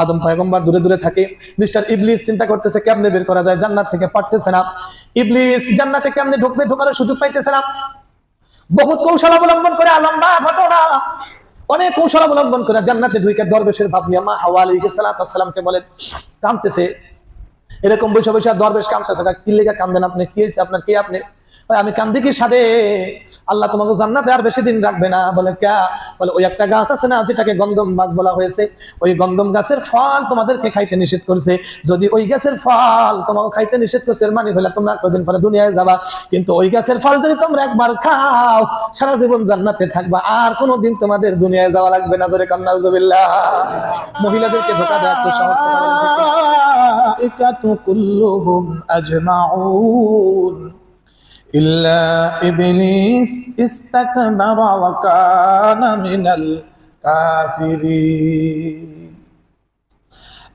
আদম পয়গম্বর দূরে দূরে থাকে। মিস্টার ইবলিস চিন্তা করতেছে, কেমনে বের করা যায়? জান্নাত থেকে পারতেছে না। ইবলিস জান্নাতে কেমনে ঢুকবে? ঢোকার সুযোগ পাইতেছে না। বহুত কৌশল অবলম্বন করে আলম্বা ঘটনা। অনেক কৌশল অবলম্বন করে জান্নাতে ঢুকে দরবেশের ভাব নিয়ে মা হাওয়া আলাইহিস সালামকে বলেন কামতেছে এরকম বৈশা বৈশা দরবেশ কামতেছে কি লেগে কান্দেন আপনি? কি আপনার? কি আপনি? আমি কান্দি কি সাদে? আল্লাহ তোমাকে জান্নাতে আর বেশি দিন রাখবে না। বলে ক্যা বলে, ওই একটা গাছ আছে না, যেটাকে গন্ধম গাছ বলা হয়েছে। ওই গন্ধম গাছের ফল তোমাদেরকে খাইতে নিষেধ করছে। যদি ওই গাছের ফল তোমাকে খাইতে নিষেধ করছে মানে হলে তোমরা কদিন পরে দুনিয়ায় যাবা। কিন্তু ওই গাছের ফল যদি তোমরা একবার খাও, সারা জীবন জান্নাতে থাকবা। আর কোনোদিন তোমাদের দুনিয়ায় যাওয়া লাগবে না, জোরে কান্না মহিলাদেরকে ধোকা দেওয়া তো সহজ কথা إلا إبليس استكبر وكان من الكافرين.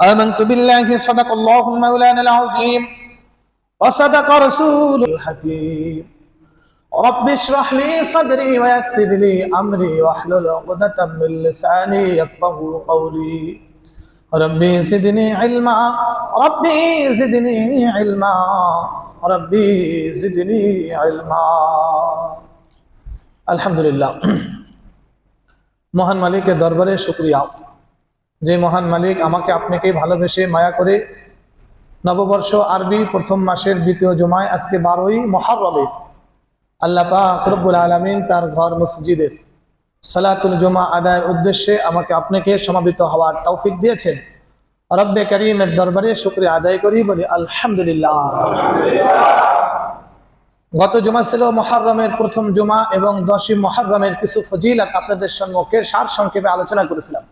آمنت بالله صدق الله مولانا العظيم وصدق رسول الحكيم. رب اشرح لي صدري ويسر لي أمري واحلل عقدة من لساني يفقه قولي. রব্বি সিদিনী ইলমা, রব্বি সিদিনী ইলমা, রব্বি সিদিনী ইলমা। আলহামদুলিল্লাহ। মহান মালিকের দরবারে শুক্রিয়া। যে মহান মালিক আমাকে আপনাকে ভালোবেসে মায়া করে নববর্ষ আরবি প্রথম মাসের দ্বিতীয় জমায় আজকে বারোই মহারবে আল্লাপা আকরবুল আলমিন তার ঘর মসজিদের সালাতুল জমা আদায়ের উদ্দেশ্যে আমাকে আপনাকে সমাবেত হওয়ার তৌফিক দিয়েছেন। রব্বে করিমের দরবারে শুক্রিয়া আদায় করি, বলি আলহামদুলিল্লাহ। গত জমা ছিল মহারমের প্রথম জমা এবং দশই মহারমের কিছু ফজিলাত আপনাদের সম্মুখে সার সংক্ষেপে আলোচনা করেছিলাম।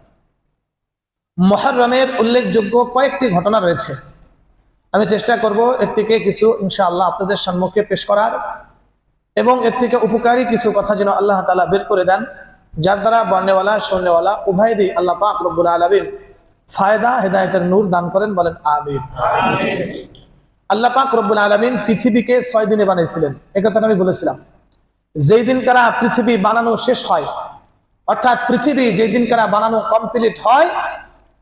মহারমের উল্লেখযোগ্য কয়েকটি ঘটনা রয়েছে। আমি চেষ্টা করব এর থেকে কিছু ইনশাআল্লাহ আপনাদের সম্মুখে পেশ করার এবং এর থেকে উপকারী কিছু কথা যেন আল্লাহ তালা বের করে দেন। যার দ্বারা বর্ণেওয়ালা শোনেওয়ালা উভয়েরই আল্লাহ পাক রব্বুল আলমিন ফায়দা, হেদায়তের নূর দান করেন, বলেন আমিন। আল্লাহ পাক রব্বুল আলমিন পৃথিবীকে ছয় দিনে বানিয়েছিলেন। এ কথাটা আমি বলেছিলাম। যেই দিন কারা পৃথিবী বানানো শেষ হয়, অর্থাৎ পৃথিবী যেই দিন কারা বানানো কমপ্লিট হয়,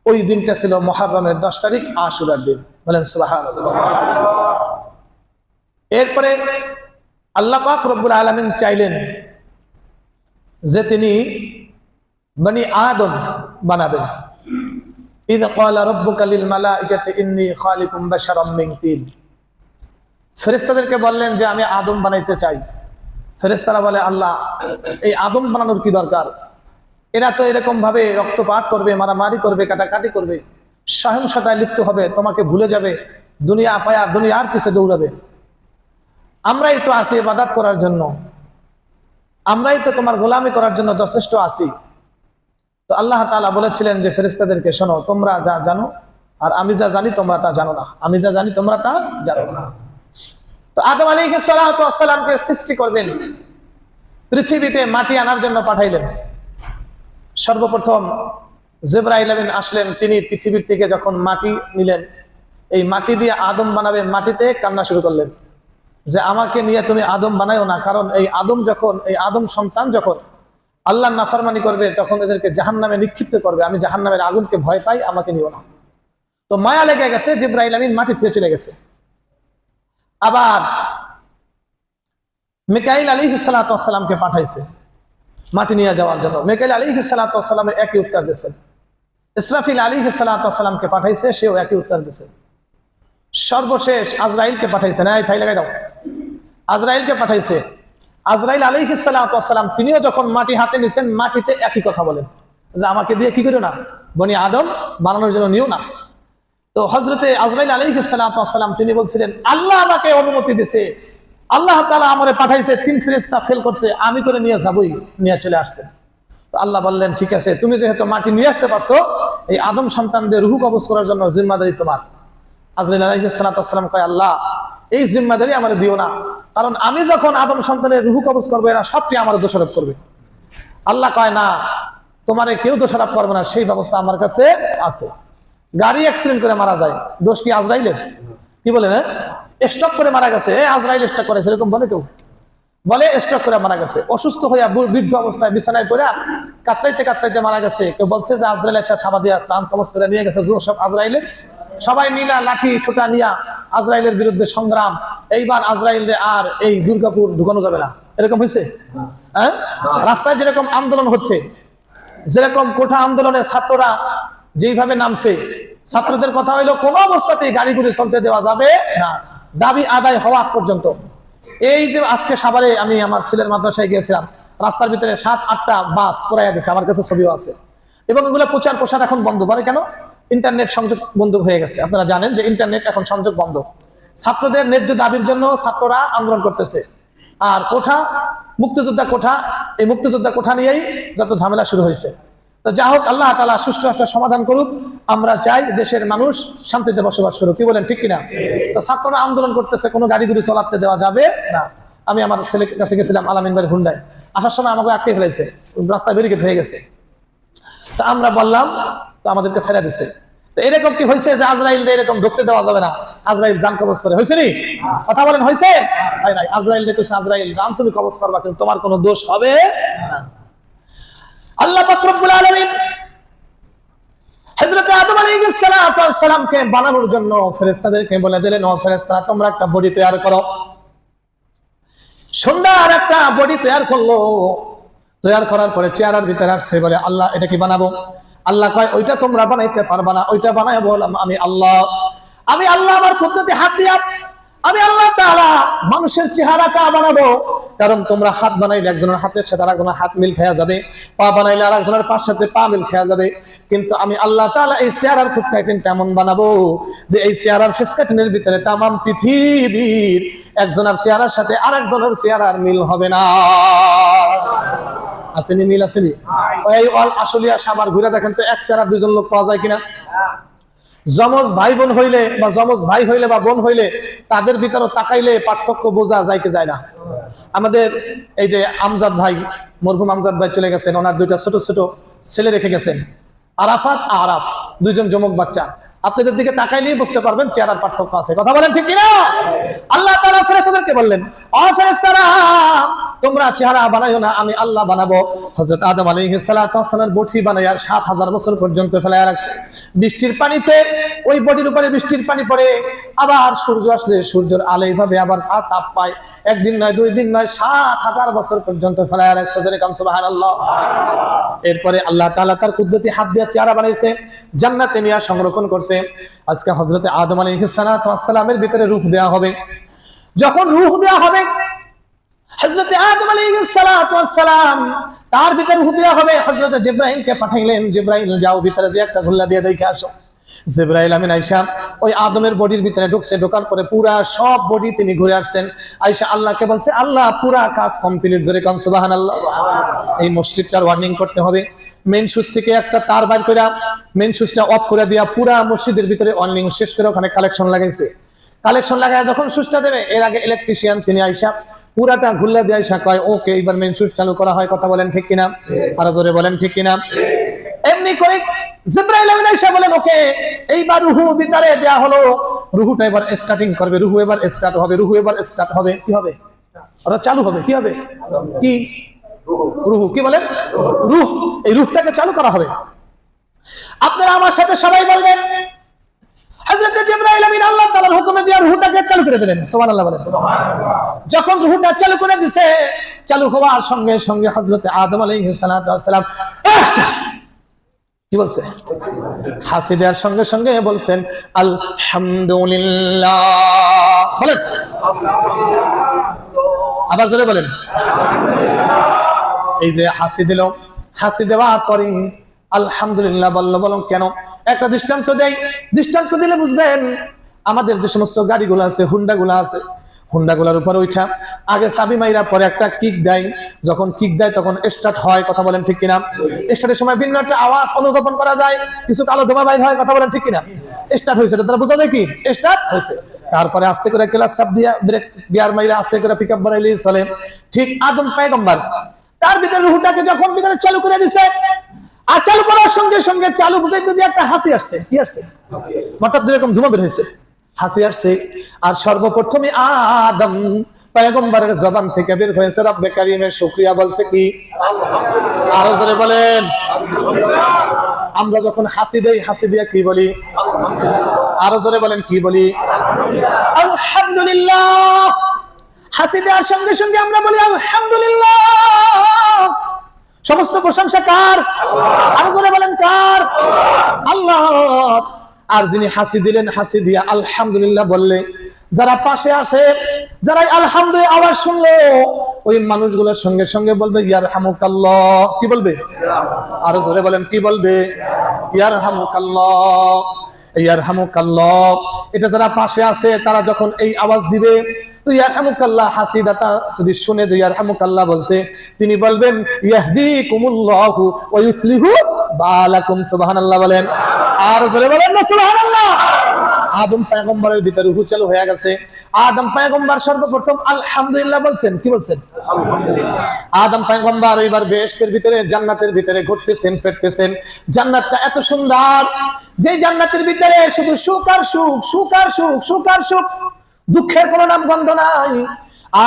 ওই দিনটা ছিল মহারমের দশ তারিখ, আশুরার দিন। বলেন সুবাহ এরপরে আল্লাহ পাক রব্বুল আলমিন চাইলেন যে তিনি বনি আদম বানাবেন। ক্বালা রাব্বুকা লিল মালাইকাতি ইন্নী খালিকুম বাশারাম মিন তিন। ফেরেশতাদেরকে বললেন যে, আমি আদম বানাইতে চাই। ফেরেশতারা বলে, আল্লাহ, এই আদম বানানোর কি দরকার? এরা তো এরকম ভাবে রক্তপাত করবে, মারামারি করবে, কাটাকাটি করবে। সহিংসতায় লিপ্ত হবে, তোমাকে ভুলে যাবে। দুনিয়া পায়া, দুনিয়ার পিছে দৌড়াবে। আমরাই তো আসি ইবাদত করার জন্য। আমরাই তো তোমার গোলামি করার জন্য যথেষ্ট আছি। তো আল্লাহ তাআলা বলেছিলেন যে ফেরিস্তাদেরকে শোনো, তোমরা যা জানো, আর আমি যা জানি তোমরা তা জানো না। আমি যা জানি তোমরা তা জানো না। তো আদম আলাইহিস সালাতু সৃষ্টি করবেন। পৃথিবীতে মাটি আনার জন্য পাঠাইলেন। সর্বপ্রথম জেব্রাইল আমিন আসলেন, তিনি পৃথিবীর থেকে যখন মাটি নিলেন, এই মাটি দিয়ে আদম বানাবে মাটিতে কান্না শুরু করলেন। যে আমাকে নিয়ে তুমি আদম বানাইও না, কারণ এই আদম যখন, এই আদম সন্তান যখন আল্লাহ নাফারমানি করবে, তখন এদেরকে জাহান নামে নিক্ষিপ্ত করবে। আমি জাহান নামের আগুনকে ভয় পাই, আমাকে নিও না। তো মায়া লেগে গেছে, জিব্রাইল আমিন মাটি থেকে চলে গেছে। আবার মেকাইল আলী সালাতামকে পাঠাইছে মাটি নিয়ে যাওয়ার জন্য। মেকাইল আলী সালাতামে একই উত্তর দিয়েছেন ইসরাফিল আলী সালাতামকে পাঠাইছে, সেও একই উত্তর দিয়েছে। সর্বশেষ আজরাইলকে পাঠাইছে। না, এই থাই লাগাই দাও। আজরাইলকে পাঠাইছে। আজরাইল আলী সালাম তিনিও যখন মাটি হাতে নিছেন, মাটিতে একই কথা বলেন। যে আমাকে দিয়ে কি করো না? বনি আদম বানানোর জন্য নিও না। তো হজরতে আজরাইল আলী সালাম তিনি বলছিলেন, আল্লাহ আমাকে অনুমতি দিছে। আল্লাহ তালা আমারে পাঠাইছে, তিন ফিরেস্তা ফেল করছে, আমি করে নিয়ে যাবই, নিয়ে চলে আসছে। তো আল্লাহ বললেন, ঠিক আছে, তুমি যেহেতু মাটি নিয়ে আসতে পারছ, এই আদম সন্তানদের রুহু কবজ করার জন্য জিম্মাদারি তোমার। আজরাইল আলাইসালাম কয়, আল্লাহ, এই জিম্মাদারি আমার দিও না। কারণ আমি যখন আদম সন্তানের রুহু কবজ করব, এরা সবটি আমার দোষারোপ করবে। আল্লাহ কয়, না, তোমারে কেউ দোষারোপ করবে না, সেই ব্যবস্থা আমার কাছে আছে। গাড়ি অ্যাক্সিডেন্ট করে মারা যায়। দোষ কি আজরাইলের? কি বলে না স্টক করে মারা গেছে। আজরাইল স্টক করে, সেরকম বলে কেউ? বলে স্টক করে মারা গেছে। অসুস্থ হইয়া বৃদ্ধ অবস্থায় বিছানায় পড়ে কাতরাইতে কাতরাইতে মারা গেছে। কেউ বলছে যে, আজরাইল এসে থাবা দিয়া ত্রাণ কবচ করে নিয়ে গেছে। জোর সব আজরাইলের। সবাই নীলা লাঠি ছোটা নিয়া আজরাইলের বিরুদ্ধে সংগ্রাম এইবার আজরাইল আর এই দুর্গাপুর ঢুকানো যাবে না। এরকম হয়েছে? হ্যাঁ? রাস্তায় যেরকম আন্দোলন হচ্ছে যেরকম কোঠা আন্দোলনে ছাত্ররা যেইভাবে নামছে ছাত্রদের কথা হইল কোনো অবস্থাতেই গাড়িগুলি চলতে দেওয়া যাবে না। দাবি আদায় হওয়া পর্যন্ত। এই যে আজকে সাভারে আমি আমার ছেলের মাদ্রাসায় গিয়েছিলাম রাস্তার ভিতরে সাত আটটা বাস পড়াইয়া গেছে আমার কাছে ছবিও আছে। এবং এগুলো প্রচার প্রসার এখন বন্ধ। করে কেন? ইন্টারনেট সংযোগ বন্ধ হয়ে গেছে। আপনারা জানেন যে ইন্টারনেট এখন সংযোগ বন্ধ। ছাত্রদের ন্যায্য দাবির জন্য ছাত্ররা আন্দোলন করতেছে। আর কোঠা, মুক্তিযোদ্ধা কোঠা, এই মুক্তিযোদ্ধা কোঠা নিয়েই যত ঝামেলা শুরু হয়েছে। তো যা হোক, আল্লাহ তালা সুষ্ঠু একটা সমাধান করুক। আমরা চাই দেশের মানুষ শান্তিতে বসবাস করুক। কি বলেন, ঠিক কিনা? তো ছাত্ররা আন্দোলন করতেছে, কোনো গাড়ি গুড়ি চলাতে দেওয়া যাবে না। আমি আমার ছেলের কাছে গেছিলাম আলামিন বাড়ি হুন্ডায়। আসার সময় আমাকে আটকে ফেলেছে। রাস্তায় ব্যারিকেড হয়ে গেছে। তা আমরা বললাম তো আমাদেরকে ছেড়ে দিছে। তো এরকম কি হয়েছে যে আজরাইল এরকম ঢুকতে দেওয়া যাবে না? আজরাইল জান কবজ করে। হয়েছে নি? কথা বলেন, হয়েছে? হয় নাই। আজরাইল দেখেছে আজরাইল জান তুমি কবজ করবা, কিন্তু তোমার কোনো দোষ হবে আল্লাহ পাক রব্বুল আলামিন আল্লাহ, এটা কি বানাবো? আল্লাহ কয়, ওইটা তোমরা বানাইতে পারবা না, ওইটা বানায় বললাম আমি আল্লাহ। আমি আল্লাহ আমার পদ্ধতি হাত দিয়া, আমি আল্লাহ তাআলা মানুষের চেহারাটা বানাবো। কারণ তোমরা হাত বানাইলে একজনের হাতের সাথে আরেকজনের হাত মিল খেয়া যাবে, পা বানাইলে আরেকজনের পার সাথে পা মিল খেয়া যাবে। কিন্তু আমি আল্লাহ তাআলা এই চেয়ারার ফেস কাটিং এমন বানাবো যে এই চেয়ারার ফেস কাটিংয়ের ভিতরে তামাম পৃথিবীর একজনের চেহারার সাথে আরেকজনের চেহারার মিল হবে না। আসেনি, মিল আসেনি? অল আসলিয়া সাবার ঘুরে দেখেন তো এক চেহারা দুজন লোক পাওয়া যায় কিনা? যমজ ভাই বোন হইলে বা যমজ ভাই হইলে বা বোন হইলে তাদের ভিতরে তাকাইলে পার্থক্য বোঝা যাইতে যায় না। আমাদের এই যে আমজাদ ভাই, মরহুম আমজাদ ভাই চলে গেছেন, ওনার দুইটা ছোট ছোট ছেলে রেখে গেছেন। আরাফাত আর আরাফ, দুইজন যমক বাচ্চা। আপনাদের দিকে তাকাইলেই বুঝতে পারবেন চেহারার পার্থক্য আছে। কথা বলেন ঠিক কিনা? আল্লাহ তাআলা ফেরেশতাদেরকে বললেন ও ফেরেশতারা, তোমরা চেহারা বানাইও না, আমি আল্লাহ বানাবো। হযরত আদম আলাইহিস বটি বানাই বটি সাত 7000 বছর পর্যন্ত ফেলায় রাখছে। বৃষ্টির পানিতে, ওই বটির উপরে বৃষ্টির পানি পড়ে আবার সূর্য আসলে সূর্যের আলো এইভাবে আবার তাপ পায়। একদিন নয়, দুই দিন নয়, সাত হাজার বছর পর্যন্ত এরপরে আল্লাহ তাআলা তার কুদরতি হাত দিয়ে চেহারা বানাইছে জান্নাতে নিয়ে সংরক্ষণ করছে। আজকে হযরতে আদম সালাতু ওয়াসসালামের ভিতরে রূহ দেয়া হবে। যখন রূহ দেয়া হবে, হযরতে আদম আলাইহিস সালাম তার ভিতরে রূহ দেওয়া হবে। হযরতে জিবরাইলকে পাঠাইলেন, জিবরাইল যাও ভিতরে যে একটা ঘুল্লা দিয়ে দেখে আসো। জিব্রাইল আমিন আইসা ওই আদমের বডির ভিতরে ঢুকছে, ঢোকার পরে পুরা সব বডি তিনি ঘুরে আসছেন। আইসা আল্লাহকে বলছে, আল্লাহ, পুরা কাজ কমপ্লিট জোরে কান, সুবহানাল্লাহ। এই মসজিদটার ওয়ার্নিং করতে হবে। মেন সুইচ থেকে একটা তার বাইর করে মেন সুইচটা অফ করে দিয়া পুরা মসজিদের ভিতরে ওয়ার্নিং শেষ করে ওখানে কালেকশন লাগাইছে। কালেকশন লাগায় যখন সুইচটা দেবে, এর আগে ইলেকট্রিশিয়ান তিনি আইসা পুরাটা ঘুরলে দিয়ে আইসা কয়, ওকে এবার মেন সুইচ চালু করা হয়, কথা বলেন ঠিক কিনা? আরও জোরে বলেন ঠিক কিনা? এমনি করে জিব্রাইল রুহুটা এবার স্টার্টিং করবে এবার স্টার্ট হবে এবার স্টার্ট হবে, কি হবে? অর্থাৎ চালু হবে, কি হবে? কি? রুহু, কি বলেন? করা হবে। আপনারা আমার সাথে সবাই বলবেন আল্লাহ রুহটাকে চালু করে দিলেন। যখন রুহটা চালু করে দিছে, চালু হওয়ার সঙ্গে সঙ্গে হযরত আদম আলাইহিস! কি বলছে? হাসি দেওয়ার সঙ্গে সঙ্গে বলছেন, আলহামদুলিল্লাহ। বলেন। আবার জোরে বলেন। এই যে হাসি দিল, হাসি দেওয়ার পরে আলহামদুলিল্লাহ বলল বলো কেন? একটা দৃষ্টান্ত দেয় দৃষ্টান্ত দিলে বুঝবেন, আমাদের যে সমস্ত গাড়িগুলো আছে হুন্ডা গুলা আছে হুন্ডা গুলার উপর উঠা। আগে চাবি মাইরা পরে একটা কিক দেয়। যখন কিক দেয়, তখন স্টার্ট হয়, কথা বলেন ঠিক কিনা? স্টার্টের সময় ভিন্ন একটা আওয়াজ অনুধাবন করা যায়। কিছু কালো ধোমা বাইর হয়, কথা বলেন ঠিক কিনা? স্টার্ট হয়েছে তারা বোঝা যায় কি? স্টার্ট হয়েছে। তারপরে আস্তে করে ক্লাস চাপ দিয়া ব্রেক বিয়ার মাইরা আস্তে করে পিক আপ বাড়াইলে চলে। ঠিক আদম পেগম্বার তার ভিতরে রুহুটাকে যখন ভিতরে চালু করে দিছে, আর চালু করার সঙ্গে সঙ্গে চালু বুঝাইতে দিয়ে একটা হাসি আসছে। কি আসছে? হঠাৎ এরকম ধুমা বের হয়েছে। হাসি আসছে। আর সর্বপ্রথমে আদম পয়গম্বরের জবান থেকে বের হয়েছে রব্বে কারিমের শুকরিয়া বলছে কি? আরও জোরে বলেন। আমরা যখন হাসি দেই হাসি দিয়ে কি বলি? আরও জোরে বলেন কি বলি? আলহামদুলিল্লাহ। হাসি দেওয়ার সঙ্গে সঙ্গে আমরা বলি আলহামদুলিল্লাহ। সমস্ত প্রশংসা কার? আরও জোরে বলেন কার? আল্লাহ। আর যিনি হাসি দিলেন, হাসি দিয়া আলহামদুলিল্লাহ বললে, যারা পাশে আসে যারা আলহামদুলিল্লাহ আওয়াজ শুনলো, ওই মানুষগুলোর সঙ্গে সঙ্গে বলবে ইয়ার হামুকাল্লাহ কি বলবে? আরও জোরে বলেন, কি বলবে? ইয়ার হামুকাল্লাহ ইয়ার হামুকাল্লাহ এটা যারা পাশে আছে, তারা যখন এই আওয়াজ দিবে, তো ইয়ারহামুকাল্লাহ হাসিদাতা যদি শুনে যে ইয়ারহামুকাল্লাহ বলছে, তিনি বলবেন, ইয়াহদিকুমুল্লাহু ওয়া ইউসলিহু বালাকুম সুবহানাল্লাহ বলেন। আর জোরে বলেন না সুবহানাল্লাহ। আদম পয়গম্বরের ভিতরে রূহ চালু হয়ে গেছে। আদম পয়গম্বর সর্বপ্রথম আলহামদুলিল্লাহ বলছেন। কি বলছেন? আদম পয়গম্বর এবার বেহেশতের ভিতরে জান্নাতের ভিতরে ঘুরতেছেন ফিরতেছেন। জান্নাতটা এত সুন্দর যে জান্নাতের ভিতরে শুধু সুখ আর সুখ সুখ আর সুখ সুখ আর সুখ দুঃখের কোনো নাম গন্ধ নাই।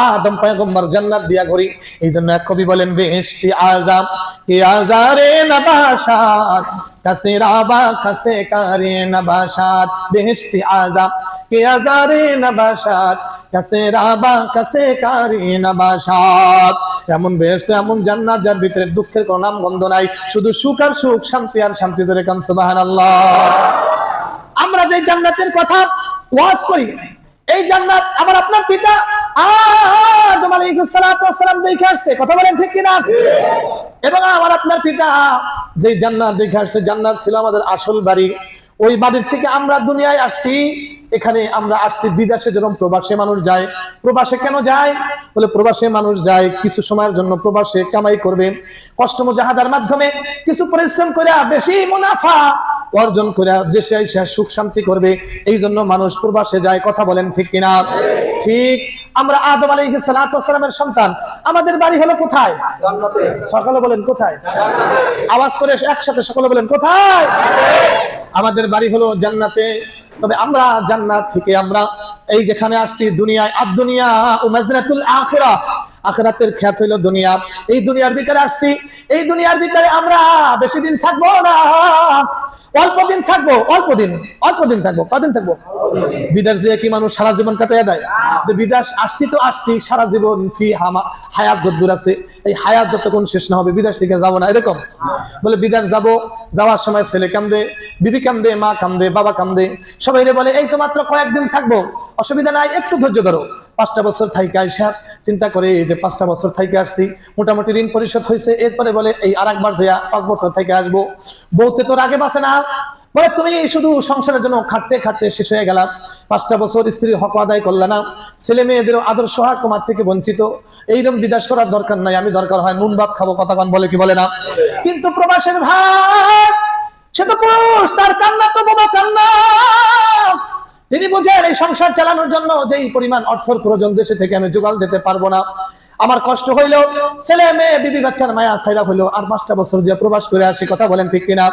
আদম পয়গম্বর জান্নাত দিয়া ঘুরি। এই জন্য এক কবি বলেন, বেহেশতি আজাম কে আজারে নবাসাত কাসে রাবা কাসে কারে নবাসাত বেহেশতি আজাম কে আজারে নবাসাত কাসে রাবা কাসে কারে নবাসাত এমন বেহেশত, এমন জান্নাত যার ভিতরে দুঃখের কোনো নাম গন্ধ নাই, শুধু সুখ আর সুখ, শান্তি আর শান্তি জোরে কান, সুবহানাল্লাহ। আমরা যে জান্নাতের কথা ওয়াজ করি এই জান্নাত আমার আপনার পিতা কথা বলেন ঠিক কিনা? এবং আমার আপনার পিতা জান্নাত জান্নাত ছিল আমাদের আসল বাড়ি। ওই বাড়ির থেকে আমরা দুনিয়ায় আসছি, এখানে আমরা আসছি বিদেশে যেরকম প্রবাসে মানুষ যায়। প্রবাসে কেন যায়? বলে প্রবাসে মানুষ যায় কিছু সময়ের জন্য প্রবাসে কামাই করবে। কষ্ট মুজাহাদার মাধ্যমে কিছু পরিশ্রম করে বেশি মুনাফা অর্জন করে দেশে এসে সুখ শান্তি করবে, এই জন্য মানুষ প্রবাসে যায়, কথা বলেন ঠিক কিনা? ঠিক। আমরা আদম ওয়াস সালামের সন্তান। আমাদের বাড়ি হলো কোথায়? সকালে বলেন কোথায়? আওয়াজ করে একসাথে সকলে বলেন কোথায়? আমাদের বাড়ি হলো জান্নাতে। তবে আমরা জান্নাত থেকে আমরা এই যেখানে আসছি, দুনিয়ায় আর দুনিয়া ও মাজরাতুল আখিরা। আখিরাতের খ্যাত হইল দুনিয়া। এই দুনিয়ার ভিতরে আসছি। এই দুনিয়ার ভিতরে আমরা বেশি দিন থাকব না। অল্প দিন থাকব, অল্প দিন অল্প দিন থাকব। কদিন থাকব? বিদেশ যে কি মানুষ সারা জীবন কাটাইয়া দেয়? যে বিদেশ আসছি তো আসছি, সারা জীবন ফি, হামা, হায়াত যদ্দূর আছে, এই হায়াত যতক্ষণ শেষ না হবে, বিদেশ থেকে যাব না, এরকম। বলে বিদেশ যাব, যাওয়ার সময় ছেলে কান্দে, বিবি কান্দে, মা কান্দে, বাবা কান্দে। সবাই বলে, এই তো মাত্র কয়েকদিন থাকব, অসুবিধা নাই, একটু ধৈর্য ধরো। পাঁচটা বছর থাইকে আইসা চিন্তা করে যে পাঁচটা বছর থাইকে আসছি, মোটামুটি ঋণ পরিশোধ হয়েছে এরপরে বলে, এই আর একবার যে পাঁচ বছর থেকে আসব। বউতে তোর আগে বাসে না। বলে, তুমি শুধু সংসারের জন্য খাটতে খাটতে শেষ হয়ে গেলাম। পাঁচটা বছর স্ত্রীর হক আদায় করলে না। ছেলে মেয়েদেরও আদর্শ হক তোমার থেকে বঞ্চিত। এইরকম বিদাস করার দরকার নাই। আমি দরকার হয় নুন ভাত খাব, কথা কন বলে কি বলে না? কিন্তু প্রবাসের ভাই সে তো পুরুষ, তার কান্না তো বাবা কান্না। তিনি বুঝেন এই সংসার চালানোর জন্য যেই পরিমাণ অর্থর প্রয়োজন দেশে থেকে আমি জোগাল দিতে পারব না। আমার কষ্ট হইলেও ছেলে, মেয়ে, বিবি, বাচ্চার মায়া সাইরা হইল আর পাঁচটা বছর যে প্রবাস করে আসি, কথা বলেন ঠিক কিনা?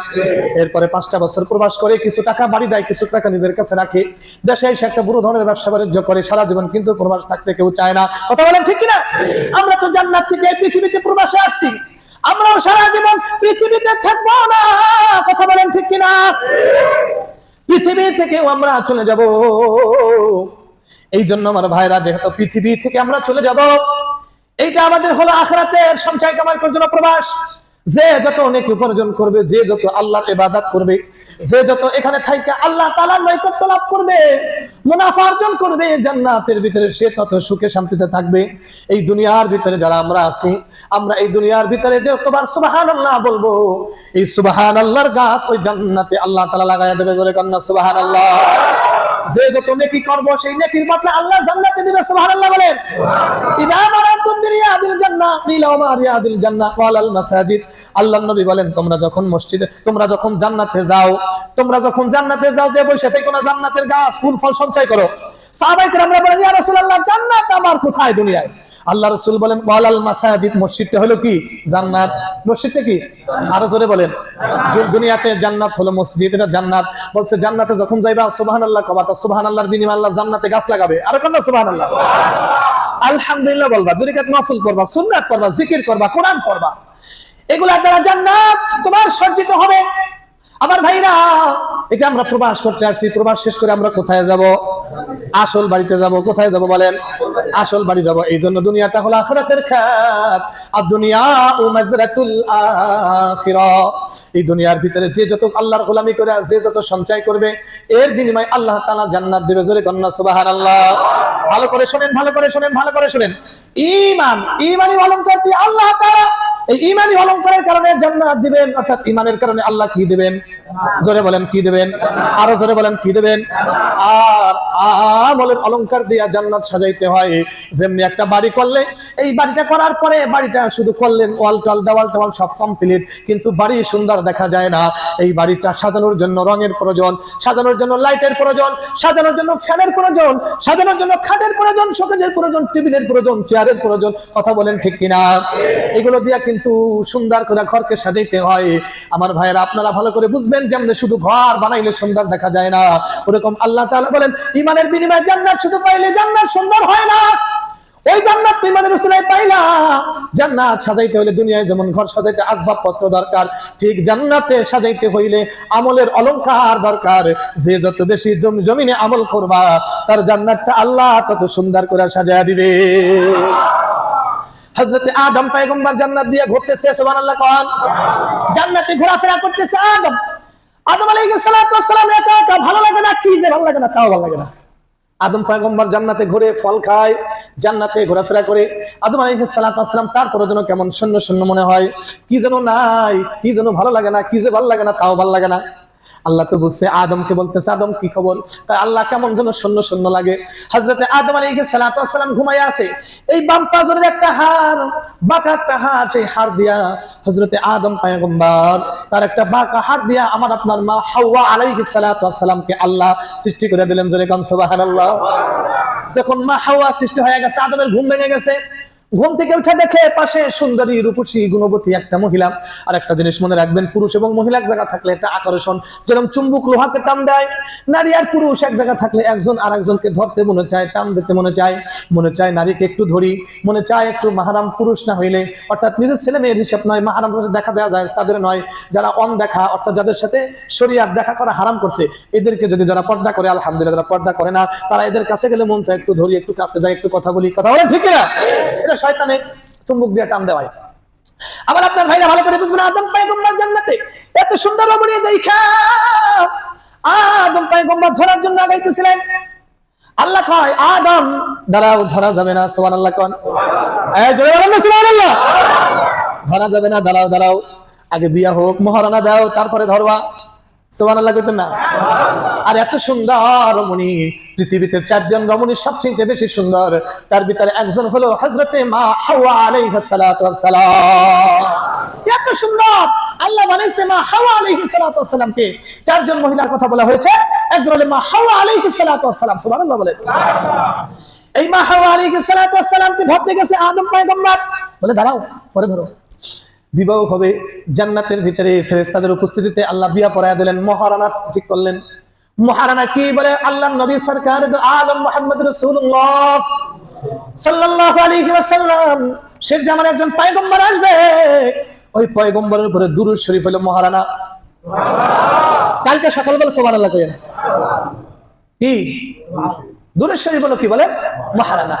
এরপরে পাঁচটা বছর প্রবাস করে কিছু টাকা বাড়ি দেয়, কিছু টাকা নিজের কাছে রাখে। দেশে এসে একটা বুড়ো ধরনের ব্যবসা বাণিজ্য করে, সারা জীবন কিন্তু প্রবাস থাকতে কেউ চায় না। কথা বলেন ঠিক কিনা? আমরা তো জান্নাত থেকে পৃথিবীতে প্রবাসে আসছি। আমরাও সারা জীবন পৃথিবীতে থাকব না। কথা বলেন ঠিক কিনা? পৃথিবী থেকেও আমরা চলে যাব। এই জন্য আমার ভাইরা, যেহেতু পৃথিবী থেকে আমরা চলে যাব, এইটা আমাদের হলো আখরাতের সঞ্চয় কামার জন্য প্রবাস। যে যত অনেক উপার্জন করবে, যে যত আল্লাহর ইবাদত করবে যে যত এখানে থাইকে আল্লাহ তালা নৈকত্য লাভ করবে, মুনাফা অর্জন করবে, জান্নাতের ভিতরে সে তত সুখে শান্তিতে থাকবে। এই দুনিয়ার ভিতরে যারা আমরা আছি, আমরা এই দুনিয়ার ভিতরে যে তোমার সুবহানাল্লাহ বলব, এই সুবাহান আল্লাহর গাছ ওই জান্নাতে আল্লাহ তালা লাগাই দেবে জোরে কন্না সুবহানাল্লাহ। যে যত নেকি করব সেই নেকির বদলে আল্লাহ জান্নাতে দিবে সুবহানাল্লাহ বলেন। ইদা মারাতুম বিরিয়াদিল জান্নাহ কিলা ওয়া মা জান্নাহ ওয়ালাল মাসাজিদ। আল্লাহর নবী বলেন তোমরা যখন মসজিদে তোমরা যখন জান্নাতে যাও তোমরা যখন জান্নাতে যাও যে বসে থেকে না জান্নাতের গাছ ফুল ফল সঞ্চয় করো। সাহাবায়ে কেরামরা বলেন ইয়া রাসূলুল্লাহ জান্নাত আমার কোথায় দুনিয়ায়? আল্লাহ রসুল বলেন, ওয়ালাল মাসাজিদ, মসজিদটা হলো কি? জান্নাত। মসজিদটা কি? আরও জোরে বলেন। দুনিয়াতে জান্নাত হলো মসজিদ, এটা জান্নাত। বলছে, জান্নাতে যখন যাইবা, সুবহানাল্লাহ কবা তা, সুবহানাল্লাহর বিনিময়ে আল্লাহ জান্নাতে গাছ লাগাবে। আর কোনটা সুবহানাল্লাহ। আলহামদুলিল্লাহ বলবা, দুই রাকাত নফল করবা, সুন্নাত করবা জিকির করবা, কোরআন পড়বা। এগুলার দ্বারা জান্নাত, তোমার সজ্জিত হবে। আমার ভাইরা, এটা আমরা প্রবাস করতে আসছি, প্রবাস শেষ করে আমরা কোথায় যাব? আসল বাড়িতে যাব, কোথায় যাব বলেন? আসল বাড়ি যাব। এই জন্য দুনিয়াটা হলো আখিরাতের খাত আর দুনিয়া ও মাজরাতুল আখিরা। এই দুনিয়ার ভিতরে যে যত আল্লাহর গোলামি করে যে যত সঞ্চয় করবে, এর বিনিময়ে আল্লাহ তাআলা জান্নাত দেবে। জোরে কন্যা, সুবহানাল্লাহ। ভালো করে শুনেন, ভালো করে শুনেন, ভালো করে শুনেন। ঈমান ঈমানি অলংকার দিয়ে আল্লাহ তাআলা। এই ইমানি অলঙ্কারের কারণে জান্নাত দিবেন, অর্থাৎ ইমানের কারণে আল্লাহ কি দিবেন? জোরে বলেন, কি দিবেন? আরও জোরে বলেন, কি দিবেন? আর আমলের অলংকার দিয়া জান্নাত সাজাইতে হয়। যেমনি একটা বাড়ি করলে, এই বাড়িটা করার পরে বাড়িটা শুধু করলেন ওয়াল টল, দেওয়াল টেওয়াল সব কমপ্লিট কিন্তু বাড়ি সুন্দর দেখা যায় না। এই বাড়িটা সাজানোর জন্য রঙের প্রয়োজন, সাজানোর জন্য লাইটের প্রয়োজন, সাজানোর জন্য ফ্যানের প্রয়োজন, সাজানোর জন্য খাটের প্রয়োজন, শোকেজের প্রয়োজন, টেবিলের প্রয়োজন, চেয়ারের প্রয়োজন, কথা বলেন ঠিক কিনা? এগুলো দিয়া কিন্তু সুন্দর করে ঘরকে সাজাইতে হয়। আমার ভাইয়েরা, আপনারা ভালো করে বুঝবেন। যেমন শুধু ঘর বানাইলে সুন্দর দেখা যায় না। ওরকম আল্লাহ তাআলা বলেন ইমানের বিনিময়ে জান্নাত শুধু পাইলে জান্নাত সুন্দর হয় না। ওই জান্নাত তুই মানে রসুলাই পাইলা। জান্নাত সাজাইতে হইলে দুনিয়ায় যেমন ঘর সাজাইতে আসবাবপত্র দরকার, ঠিক জান্নাতে সাজাইতে হইলে আমলের অলংকার দরকার। যে যত বেশি জম- জমিনে আমল করবা, তার জান্নাতটা আল্লাহ তত সুন্দর করে সাজায়া দিবে। হযরতে আদম পয়গম্বর জান্নাত দিয়ে ঘুরতেছে, সুবহানাল্লাহ কোন। জান্নাতে ঘোরাফেরা করতেছে আদম। আদম আলাইসালাম একা একা ভালো লাগে না? কি যে ভালো লাগে না, তাও ভালো লাগে না। আদম পায়গম্বর জান্নাতে ঘুরে ফল খায়, জান্নাতে ঘোরাফেরা করে। আদম আলাইসালাম তারপরে যেন কেমন শূন্য শূন্য মনে হয়। কি যেন নাই, কি যেন ভালো লাগে না, কি যে ভালো লাগে না, তাও ভালো লাগে না। আল্লাহ তো বুঝছে আদমকে বলতেছে, আদম কি খবর? তাই আল্লাহ কেমন যেন শূন্য শূন্য লাগে। হজরতে আদম সালাতু ওয়াসসালাম ঘুমায় আছে। এই বাম পাজরের একটা হাড়, বাঁকা একটা হাড়, সেই হাড় দিয়া হজরতে আদম পয়গম্বর, তার একটা বাঁকা হাড় দিয়া আমার আপনার মা হাওয়া আলাইহিস সালাতু ওয়াসসালামকে আল্লাহ সৃষ্টি করে দিলেন। যখন মা হাওয়া সৃষ্টি হয়ে গেছে, আদমের ঘুম ভেঙে গেছে। ঘুম থেকে উঠে দেখে পাশে সুন্দরী রূপসী গুণবতী একটা মহিলা। আর একটা জিনিস মনে রাখবেন, পুরুষ এবং মহিলা এক জায়গা থাকলে একটা আকর্ষণ। যেরকম চুম্বুক লোহাকে টান দেয়, নারী আর পুরুষ এক জায়গা থাকলে একজন আর একজনকে ধরতে মনে চায়, টান দিতে মনে চায়। মনে চায় নারীকে একটু ধরি, মনে চায় একটু মাহারাম পুরুষ না হইলে। অর্থাৎ নিজের ছেলে মেয়ের হিসাব নয়, মাহারাম দেখা দেওয়া যায় তাদের নয়, যারা অন দেখা অর্থাৎ যাদের সাথে শরিয়াত দেখা করা হারাম করছে, এদেরকে যদি যারা পর্দা করে, আলহামদুলিল্লাহ যারা পর্দা করে না, তারা এদের কাছে গেলে মন চায় একটু ধরি, একটু কাছে যায় একটু কথা বলি, কথা বলে ঠিক না এটা শয়তানে চুম্বক দিয়ে টান দেওয়ায় আবার আপনার ভাইরা ভালো করে বুঝবেন, আদম পায়গম্বর জান্নাতে এত সুন্দর রমণী দেখা। আদম পায়গম্বর ধরার জন্য আগাইতেছিলেন। আল্লাহ কয়, আদম, দাঁড়াও, ধরা যাবে না সোমান আল্লাহ কন জোরে বলেন না, সুবহানাল্লাহ। ধরা যাবে না, দাঁড়াও দাঁড়াও। আগে বিয়া হোক মহারানা দাও, তারপরে ধরবা। সোমান আল্লাহ করতেন না আর এত সুন্দর রমণী পৃথিবীতে চারজন রমণী সবচেয়ে বেশি সুন্দর তার ভিতরে একজন হলো হজরতে মা হাওয়া আলাইহিস সালাতু ওয়াস সালাম। এত সুন্দর! আল্লাহ বানাইছে মা হাওয়া আলাইহিস সালাতু ওয়াস সালামকে। চারজন মহিলার কথা বলা হয়েছে একজন হলো মা হাওয়া আলাইহিস সালাতু ওয়াস সালাম সুবহানাল্লাহ বলে এই মা হাওয়া আলাইহিস সালাতু ওয়াস সালামকে ধরতে গেছে আদম পয়গম্বর। বলে দাঁড়াও পরে ধরো। বিবাহ হবে, জান্নাতের ভিতরে ফেরেশতাদের উপস্থিতিতে আল্লাহ বিয়া পড়ায়া দিলেন, মহারানা ঠিক করলেন। মহারানা কি বলে? আল্লাহ নবী সরকার আলম মোহাম্মদ শেষ জামানে একজন পয়গম্বর আসবে। ওই পয়গম্বরের উপরে কালকে সকালবেলা কি? কি বলে? মহারানা।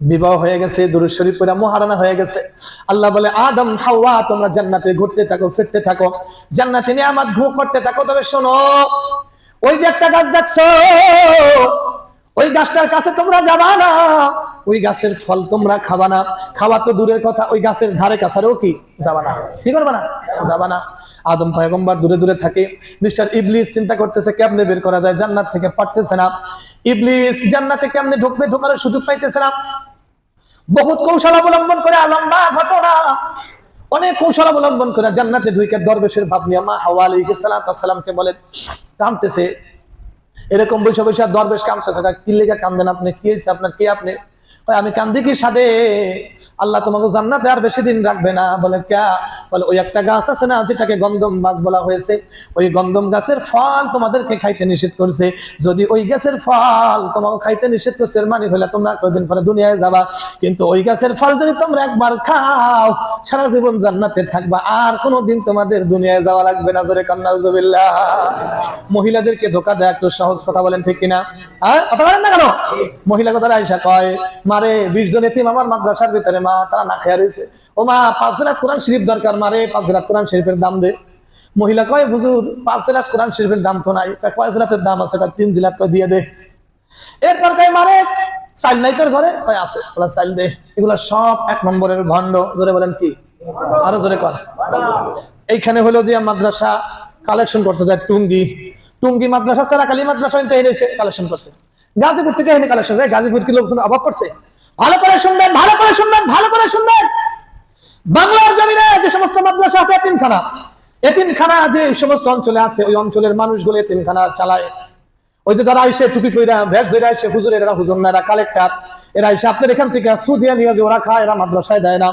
বিবাহ হয়ে গেছে, দুরুদ শরীফ মহারানা হয়ে গেছে। আল্লাহ বলে, আদম, হাওয়া, তোমরা জান্নাতে ঘুরতে থাকো, ফিরতে থাকো। জান্নাতে নিয়ামত ভোগ করতে থাকো, তবে শোনো, ওই যে একটা গাছ দেখছ, ওই গাছটার কাছে তোমরা যাবা না। ওই গাছের ফল তোমরা খাবা না। খাওয়া তো দূরের কথা, ওই গাছের ধারে কাছারেও কি? যাবা না। কি করবা না? যাবা না। আদম পয়গম্বর দূরে দূরে থাকে। মিস্টার ইবলিস চিন্তা করতেছে, কেমনে বের করা যায়? জান্নাত থেকে পারতেছে না। ইবলিস জান্নাতে কেমনে ঢুকবে ঢোকার সুযোগ পাইতেছে না। বহুত কৌশল অবলম্বন করে লম্বা ঘটনা। অনেক কৌশল অবলম্বন করে জান্নাতে ঢুকে দরবেশের ভাব নিয়ে মা হাওয়া আলাইহিস সালামকে বলে কামতেছে এরকম বৈশা বৈশা দরবেশ কামতেছে কি লেগে কামদেন আপনি? কি হয়েছে আপনার? কে আপনি? আমি কান্দি কি সাদে? আল্লাহ তোমাকে জান্নাতে আর বেশি দিন রাখবে না। বলে, ক্যা? বলে, ওই একটা গাছ আছে না, যেটাকে গন্ধম গাছ বলা হয়েছে। ওই গন্ধম গাছের ফল তোমাদেরকে খাইতে নিষেধ করছে। যদি ওই গাছের ফল তোমাকে খাইতে নিষেধ করছে মানে হলে তোমরা কয়দিন পরে দুনিয়ায় যাবা। কিন্তু ওই গাছের ফল যদি তোমরা একবার খাও, সারা জীবন জান্নাতে থাকবা। আর কোনোদিন তোমাদের দুনিয়ায় যাওয়া লাগবে না, জোরে কন্যা জবিল্লাহ মহিলাদেরকে ধোকা দেয় একটু সহজ কথা বলেন ঠিক কিনা? হ্যাঁ কথা বলেন না কেন? মহিলা কথা আইসা কয় মারে বিশ জন এতিম আমার মাদ্রাসার ভিতরে মা তারা না খেয়া রয়েছে। ও মা পাঁচ জেলাত কোরআন শরীফ দরকার মারে পাঁচ জেলাত কোরআন শরীফের দাম দে। মহিলা কয় হুজুর পাঁচ জেলাত কোরআন শরীফের দাম তো নাই। কয়, জেলাতের দাম আছে? তিন জেলাত কয় দিয়ে দে। এরপর কয় মারে চাইল নাই তোর ঘরে? কয় আছে। বলে চাইল দে। এগুলা সব এক নম্বরের ভণ্ড। জোরে বলেন কি? আরও জোরে কর। এইখানে হলো যে মাদ্রাসা কালেকশন করতে যায় টুঙ্গি। টুঙ্গি মাদ্রাসা ছাড়া কালী মাদ্রাসা কালেকশন করতে। গাজীপুর থেকে এনে কালেকশন যায়, গাজীপুর কি লোকজন অভাব করছে? ভালো করে শুনবেন, ভালো করে শুনবেন, ভালো করে শুনবেন। বাংলার জমিনে যে সমস্ত মাদ্রাসা আছে, এতিমখানা। এতিমখানা যে সমস্ত অঞ্চলে আছে, ওই অঞ্চলের মানুষগুলো এতিমখানা চালায়। ওই যে যারা এসে টুপি কইরা ভেস ধরে এসে হুজুর, এরা হুজুর না, এরা কালেক্টর এরা এসে আপনার এখান থেকে সুদিয়া নিয়ে যে ওরা খায়, এরা মাদ্রাসায় দেয় না।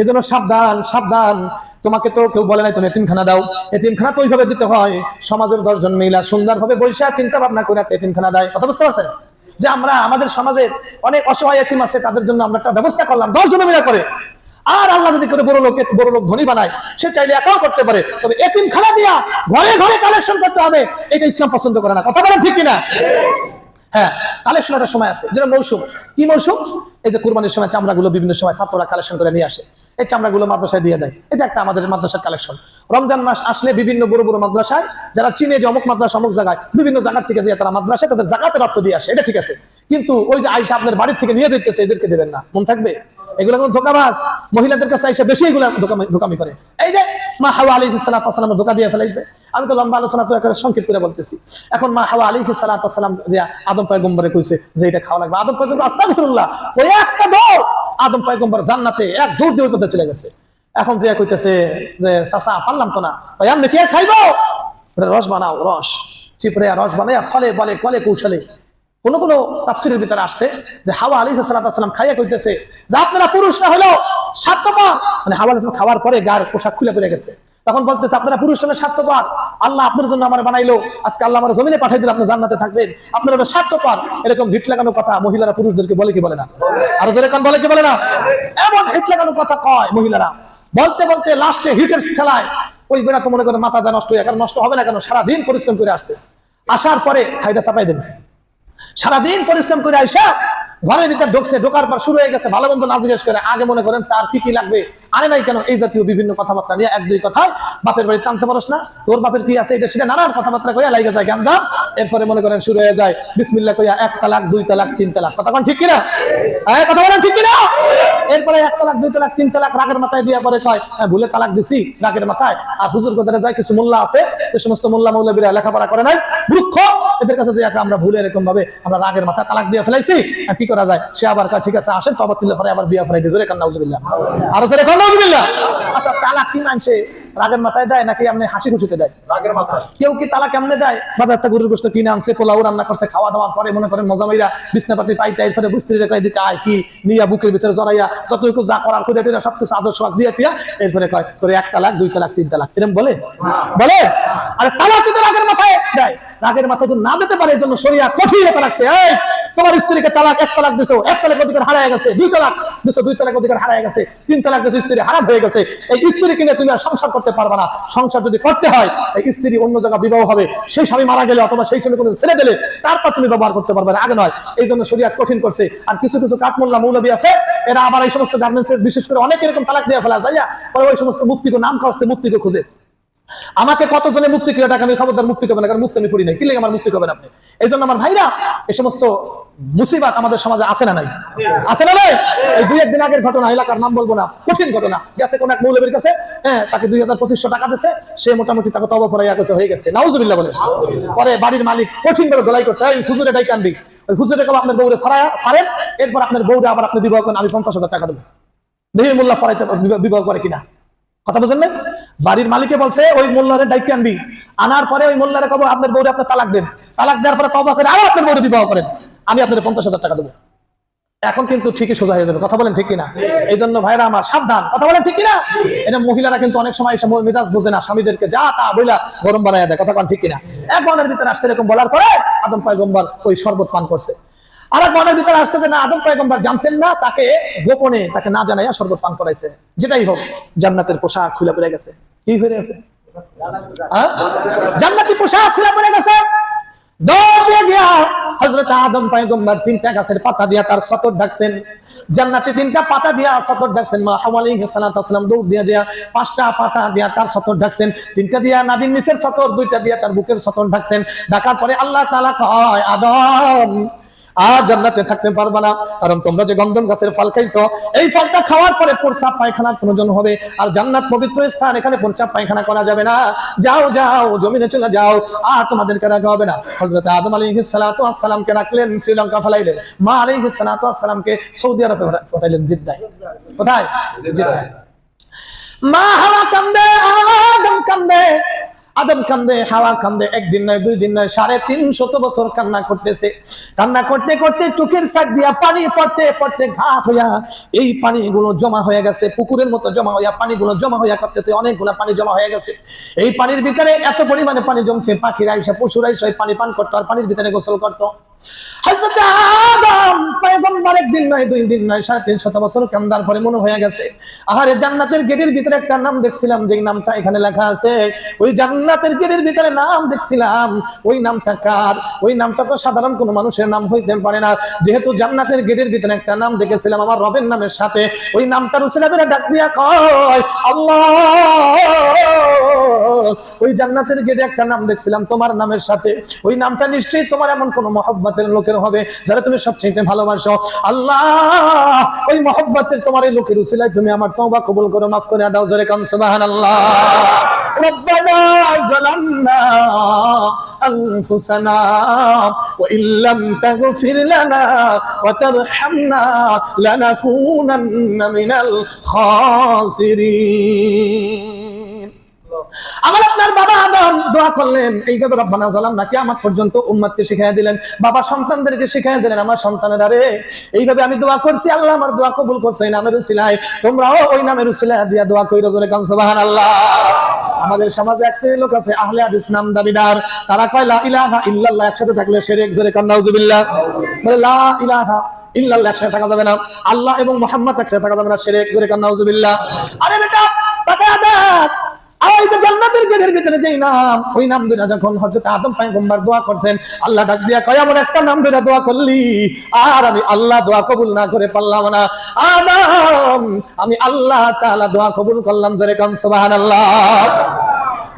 এই জন্য সাবধান সাবধান। তোমাকে তো কেউ বলে নাই, তুমি এতিমখানা দাও। এতিমখানা তো ওইভাবে দিতে হয়। সমাজের দশজন মহিলা সুন্দরভাবে বৈশা চিন্তা ভাবনা করে একটা এতিমখানা দেয়। কথা বুঝতে পারছেন? যে আমরা আমাদের সমাজে অনেক অসহায় এতিম আছে, তাদের জন্য আমরা একটা ব্যবস্থা করলাম দশজন মিলা করে। আর আল্লাহ যদি করে বড় লোক বড় লোক ধনী বানায়, সে চাইলে একাও করতে পারে। তবে এতিম খানা দিয়া ঘরে ঘরে কালেকশন করতে হবে, এটা ইসলাম পছন্দ করে না। কথা বলেন ঠিক কিনা? হ্যাঁ কালেকশন একটা সময় আছে। যেটা মৌসুম। কি মৌসুম? এই যে কুরবানির সময় চামড়াগুলো বিভিন্ন সময় ছাত্ররা কালেকশন করে নিয়ে আসে। এই চামড়াগুলো মাদ্রাসায় দিয়ে দেয়। এটা একটা আমাদের মাদ্রাসার কালেকশন। রমজান মাস আসলে বিভিন্ন বড় বড় মাদ্রাসায় যারা চিনে যে অমুক মাদ্রাসা, অমুক জায়গায় বিভিন্ন জায়গার থেকে যে তারা মাদ্রাসায় তাদের জাকাতের অর্থ দিয়ে আসে। এটা ঠিক আছে। কিন্তু ওই যে আইসা আপনার বাড়ির থেকে নিয়ে যেতেছে এদেরকে দেবেন না। মন থাকবে? এগুলো কিন্তু ধোকাবাজ। মহিলাদের কাছে আইসা বেশি এগুলো ধোকামি- করে। এই যে মা হাওয়া আলী সালাম ধোকা দিয়ে ফেলাইছে, আমি তো লম্বা আলোচনা তো একেবারে সংক্ষেপ করে বলতেছি। এখন মা হাওয়া আলী সালাম আদম পয়গম্বরে কইছে যে এটা খাওয়া লাগবে। আদম পয়গম্বর, আস্তাগফিরুল্লাহ, ওই একটা দৌড়! আদম পয়গম্বর জান্নাতে এক দৌড় দিয়ে পথে চলে গেছে। এখন যে কইতেছে যে, চাচা, পারলাম তো না। ওই আমি কে খাইবো? রস বানাও, রস। চিপড়ে রস বানাইয়া ছলে বলে, কলে কৌশলে। কোন কোন তাফসিরের ভিতরে আসছে যে হাওয়া আলী সালাম খাইয়া কইতেছে যে আপনারা পুরুষ না হলেও মানে হাওয়া আলী খাওয়ার পরে গার পোশাক খুলে পড়ে গেছে। তখন বলতেছে, আপনারা পুরুষ না স্বার্থপর। আল্লাহ আপনার জন্য আমার বানাইলো। আজকে আল্লাহ আমার জমিনে পাঠিয়ে দিল, আপনি জান্নাতে থাকবেন। আপনারা হলো স্বার্থপর। এরকম হিট লাগানো কথা মহিলারা পুরুষদেরকে বলে কি বলে না? আর যেরকম বলে কি বলে না? এমন হিট লাগানো কথা কয় মহিলারা। বলতে বলতে লাস্টে হিটের খেলায় ওই বেড়া তো মনে করে মাথা যা নষ্ট হয়ে কারণ নষ্ট হবে না কেন? সারাদিন পরিশ্রম করে আসছে। আসার পরে খাইটা চাপাই দেন। সারাদিন পরিশ্রম করে আইসা ঘরের ভিতরে ঢুকছে, ঢোকার পর শুরু হয়ে গেছে, ভালো মন্দ না জিজ্ঞেস করে, আগে মনে করেন তার কি কি লাগবে? আরে নাই কেন? এই জাতীয় বিভিন্ন কথাবার্তা নিয়ে এক দুই কথায় বাপের বাড়ি টানতে পারস না। তোর বাপের কি আছে? এটা সেটা নানান কথাবার্তা কইয়া লাগে যায় জ্ঞান এরপরে মনে করেন শুরু হয়ে যায় বিসমিল্লা কইয়া এক তালাক দুই তালাক তিন তালাক। কথা কোন ঠিক কিনা? হ্যাঁ কথা বলেন ঠিক কিনা? এরপরে এক তালাক দুই তালাক তিন তালাক রাগের মাথায় দিয়া পরে কয় হ্যাঁ, ভুলে তালাক দিছি রাগের মাথায়। আর হুজুর কোথায় যায় কিছু মোল্লা আছে যে সমস্ত মোল্লা মৌলবীরা লেখাপড়া করে নাই। মূর্খ এদের কাছে যে একটা আমরা ভুলে এরকম ভাবে আমরা রাগের মাথায় তালাক দিয়ে ফেলাইছি। আর কি করা যায়? সে আবার ঠিক আছে আসেন তবা তুলে পরে আবার বিয়া ফেলাই দিয়ে। জোরে কান্না উজুবিল্লাহ আরও জোরে কান্না। আচ্ছা তালাক কি মানছে? রাগের মাথায় দেয় নাকি আপনি হাসি খুশিতে দেয়? কেউ কি তালা কেমনে দেয়? বাজার একটা গরুর গোস্ত কিনে আনছে পোলাও রান্না করছে খাওয়া দাওয়ার পরে মনে করেন মজামাইরা বিছনাপাতি পাইতে এরপরে বুঝতে রেখে এদিকে আয় কি নিয়া বুকের ভিতরে জড়াইয়া যতটুকু যা করার করে টেরা সবকিছু আদর্শ দিয়ে পিয়া এরপরে কয় তোর এক তালাক দুই তালাক তিন তালাক। এরকম বলে? বলে? আরে তালাক কিন্তু রাগের মাথায় দেয়। রাগের মাথায় যদি না দিতে পারে এর জন্য শরিয়া কঠিন রাখছে এই! তোমার স্ত্রীকে তালাক এক তালাক দিছো, এক তালাক অধিকার হারায় গেছে, দুই তালাক দিছো, দুই তালাক অধিকার হারায় গেছে, তিন তালাক দিছো, স্ত্রী হারাম হয়ে গেছে। এই স্ত্রী কিনে তুমি আর সংসার করতে পারবে না। সংসার যদি করতে হয়, এই স্ত্রী অন্য জায়গা বিবাহ হবে। সেই স্বামী মারা গেলে অথবা সেই স্বামী কোনো ছেড়ে দিলে, তারপর তুমি ব্যবহার করতে পারবে না। আগে নয়, এই জন্য শরিয়াত কঠিন করছে। আর কিছু কিছু কাঠমোল্লা মৌলবী আছে, এরা আবার এই সমস্ত গার্মেন্টস বিশেষ করে অনেক এরকম তালাক দিয়ে ফেলা। যাইয়া পরে ওই সমস্ত মুক্তিকে, নাম খাওয়াতে মুক্তিকে খুঁজে। আমাকে কতজনে মুক্তি করে টাকা আমি খবরদার মুক্তি করবে কারণ মুক্তি আমি পড়ি নাই। কি আমার মুক্তি করবেন আপনি? এই জন্য আমার ভাইরা এই সমস্ত মুসিবাত আমাদের সমাজে আসে না নাই? আসে না নাই? এই দুই একদিন আগের ঘটনা, এলাকার নাম বলব না, কঠিন ঘটনা। গেছে কোন এক মৌলবীর কাছে হ্যাঁ তাকে দুই হাজার পঁচিশশো টাকা দিছে, সে মোটামুটি তাকে তবা ফরাইয়া কাছে হয়ে গেছে। নাউজুবিল্লাহ বলে পরে বাড়ির মালিক কঠিন ভাবে দলাই করছে, এই হুজুরে এটাই কানবি ওই হুজুরে কেবল আপনার বউরে ছাড়া, ছাড়েন, এরপর আপনার বউরে আবার আপনি বিবাহ করেন, আমি পঞ্চাশ হাজার টাকা দেবো। দেখি মোল্লা ফরাইতে বিবাহ- করে কিনা? কথা বুঝেন না বাড়ির মালিকে বলছে, ওই মোল্লারে দায়িত্ব আনবি। আনার পরে ওই মোল্লারে কব, আপনার বউরে আপনার তালাক দেন। তালাক দেওয়ার পরে কবা করে আরও আপনার বউরে বিবাহ করেন। আমি আপনার পঞ্চাশ হাজার টাকা দেবো। এখন কিন্তু ঠিকই সোজা হয়ে যাবে। কথা বলেন ঠিক কিনা? এই জন্য ভাইরা আমার, সাবধান। কথা বলেন ঠিক কিনা? এটা মহিলারা কিন্তু অনেক সময় এসে মেজাজ বোঝে না। স্বামীদেরকে যা তা বইলা গরম বানায় দেয়। কথা কন ঠিক কিনা? এক মনের ভিতরে আসছে এরকম বলার পরে আদম পয়গম্বর ওই শরবত পান করছে। আর এক মনের ভিতরে আসছে যে না, আদম পয়গম্বর জানতেন না, তাকে গোপনে তাকে না জানাইয়া শরবত পান করাইছে। যেটাই হোক, জান্নাতের পোশাক খুলে পড়ে গেছে। কি হয়ে গেছে? জান্নাতি পোশাক খুলে পড়ে গেছে। আদম তিনটা পাতা দিয়া তার তিনটা পাতা দিয়া মা দৌড় পাঁচটা পাতা দিয়া তার তিনটা দিয়া সতর, দুইটা দিয়া তার বুকের পরে আল্লাহ আদম আর জান্নাতে থাকতে পারবা না। কারণ তোমরা যে গন্ধম গাছের ফল খাইছো, এই ফলটা খাওয়ার পরে প্রস্রাব পায়খানার প্রয়োজন হবে। আর জান্নাত পবিত্র স্থান, এখানে প্রস্রাব পায়খানা করা যাবে না। যাও যাও, জমিনে চলে যাও, আর তোমাদেরকে রাখা হবে না। হযরত আদম আলাইহিস সালাতু ওয়াস সালামকে রাখলেন, শ্রীলঙ্কা ফলাইলেন। মা আলাইহিস সালাতু ওয়াস সৌদি আরবে পাঠাইলেন, জিদ্দায়। কোথায়? মা হাওয়া কান্দে, আদম কান্দে আদম কান্দে, হাওয়া কান্দে, একদিন নয় দুই দিন নয়, সাড়ে তিন শত বছর কান্না করতেছে। কান্না করতে করতে চোখের সাইড দিয়া পানি পড়তে পড়তে ঘা হইয়া এই পানিগুলো জমা হয়ে গেছে, পুকুরের মতো জমা হইয়া পানিগুলো জমা হইয়া করতে অনেকগুলো পানি জমা হয়ে গেছে। এই পানির ভিতরে এত পরিমাণে পানি জমছে, পাখিরা এসে পশুরা এসে পানি পান করতো আর পানির ভিতরে গোসল করতো। পয়গম্বর একদিন নয় দুই দিন সাড়ে বছর পরে মনে হয়ে গেছে। জান্নাতের গেটের ভিতরে একটা নাম দেখছিলাম যে নামটা এখানে লেখা আছে, ওই জান্নাতের গেটের ভিতরে নাম দেখছিলাম। ওই নামটা কার? ওই নামটা তো সাধারণ কোনো মানুষের নাম হইতে পারে না। যেহেতু জান্নাতের গেটের ভিতরে একটা নাম দেখেছিলাম আমার রবের নামের সাথে, ওই নামটার উসিলা ধরে ডাক দিয়া কয়, আল্লাহ! ওই জান্নাতের গেটে একটা নাম দেখছিলাম তোমার নামের সাথে। ওই নামটা নিশ্চয়ই তোমার এমন কোন মহব্বতের লোকের হবে, যারা তুমি সবচেয়ে ভালোবাসো। আল্লাহ! ওই মহব্বতের তোমার এই লোকের উসিলায় তুমি আমার তওবা কবুল করো, মাফ করে দাও জোরে কান, সুবহানাল্লাহ। ربنا ظلمنا أنفسنا وإن لم تغفر لنا وترحمنا لنكونن من الخاسرين আমার আপনার বাবা আদম দোয়া করলেন এইভাবে রব্বানা জালাম নাকি আমার পর্যন্ত উম্মতকে শিখাই দিলেন বাবা সন্তানদেরকে শিখাই দিলেন আমার সন্তানের আরে এইভাবে আমি দোয়া করছি আল্লাহ আমার দোয়া কবুল করছে এই নামের উসিলায় তোমরাও ওই নামের উসিলায় দিয়া দোয়া কইরো জোরে কান সুবহানাল্লাহ আমাদের সমাজে এক শ্রেণির লোক আছে, আহলে হাদিস নাম দাবিদার। তারা কয়, লা ইলাহা ইল্লাল্লাহ একসাথে থাকলে শিরক জোরে কান নাউজুবিল্লাহ বলে, লা ইলাহা ইল্লাল্লাহ একসাথে থাকা যাবে না। আল্লাহ এবং মোহাম্মদ একসাথে থাকা যাবে না শিরক জোরে কান নাউজুবিল্লাহ আরে বেটা ওই ভিতরে নাম, ওই নাম দোয়া করছেন, আল্লাহ ডাক দিয়া কয় একটা নাম দোয়া করলি, আর আমি আল্লাহ দোয়া কবুল না করে পারলাম না। আমি আল্লাহ দোয়া কবুল করলাম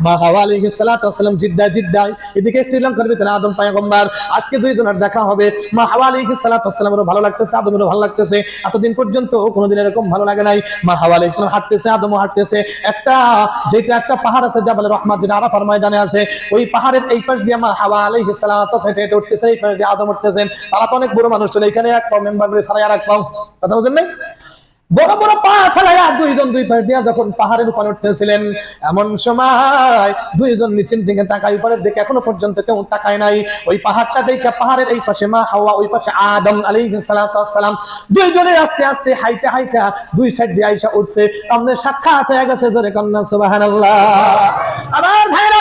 মা হাওয়া আলাইহিস সালাতু ওয়াসসালাম জিদ্দায়। আদম পয়গম্বর, আজকে দুইজনের দেখা হবে। মা হাওয়া আলাইহিস সালাতু ভালো লাগতেছে এতদিন পর্যন্ত কোনোদিন ভালো লাগে নাই। মা হাওয়া আলাইহিস সালাম আদমও হাঁটতেছে। একটা, যেটা একটা পাহাড় আছে জাবাল রহমাত, যেটা আরাফার আছে, ওই পাহাড়ের এই পাশ দিয়ে মা হাওয়া আলাইহিস সালাতু হেঁটে হেঁটে উঠতেছে আদম উঠতেছেন। তারা তো অনেক বড় মানুষ ছিল, এখানে এক মেম্বার সারা আর এক কথা বুঝেন নাই? বড় বড় পা ফেলাইয়া দুইজন দুই পাশ দিয়া যখন পাহাড়ের উপর উঠতেছিলেন, এমন সময় দুইজন নিচের দিকে তাকাই উপরের দিকে এখনও পর্যন্ত কেউ তাকায় নাই। ওই পাহাড়টা দেখে পাহাড়ের এই পাশে মা হাওয়া, ওই পাশে আদম সালাতু ওয়াসসালাম দুইজনে আস্তে আস্তে হাইটা হাইটা দুই সাইড দিয়ে আইসা উঠছে। আমাদের সাক্ষাৎ হয়ে গেছে জোরে কন্যা, সুবহানাল্লাহ। আমার ভাইরা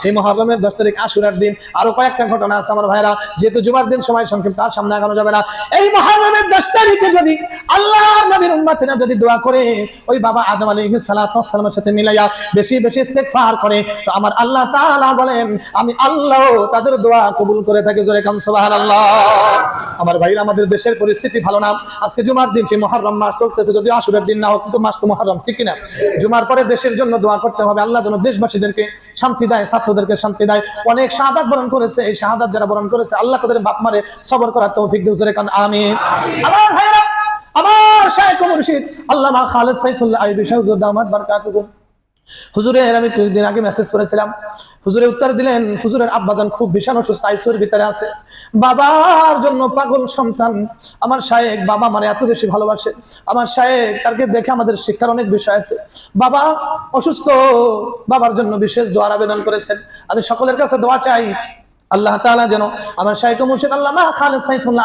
সেই মহরমের দশ তারিখ আশুরার দিন আরও কয়েকটা ঘটনা আছে আমার ভাইরা। যেহেতু জুমার দিন সময় সংক্ষিপ্ত, আর সামনে আগানো যাবে না। এই মহরমের দশ তারিখে যদি আল্লাহ নবীর যদি দোয়া করে, ওই বাবা আদম সাথে মিলাইয়া বেশি বেশি করে, তো আমার আল্লাহ বলেন, আমি আল্লাহ তাদের দোয়া কবুল করে থাকি জোরে আমার ভাইরা, আমাদের দেশের পরিস্থিতি ভালো না। আজকে জুমার দিন, সেই মহরম মাস চলতেছে যদি আশুরার দিন না হোক, কিন্তু মাস তো মহরম, ঠিক কিনা? জুমার পরে দেশের জন্য দোয়া করতে হবে আল্লাহ যেন দেশবাসীদেরকে শান্তি দেয়, ছাত্রদেরকে শান্তি দেয়। অনেক শাহাদাত বরণ করেছে, এই শাহাদাত যারা বরণ করেছে, আল্লাহ তাদের বাপ মারে সবর করার তৌফিক জোরে কান আমি আমার ভাইরা আমার মুর্শিদ আল্লাহ খালেদ সাইফুল্লাহ আইবি শাহজুদ দামাত বারকাতুহু। হুজুরের আমি কয়েকদিন আগে মেসেজ করেছিলাম। হুজুরে উত্তর দিলেন, হুজুরের আব্বাজান খুব ভীষণ অসুস্থ আইসিউর ভিতরে আছে। বাবার জন্য পাগল সন্তান। আমার শায়েক বাবা মানে এত বেশি ভালোবাসে। আমার শায়েক তাকে দেখে আমাদের শিক্ষার অনেক বিষয় আছে। বাবা অসুস্থ। বাবার জন্য বিশেষ দোয়ার আবেদন করেছেন। আমি সকলের কাছে দোয়া চাই। আল্লাহ তাআলা যেন আমার শায়েক মুর্শিদ আল্লামা খালেদ সাইফুল্লাহ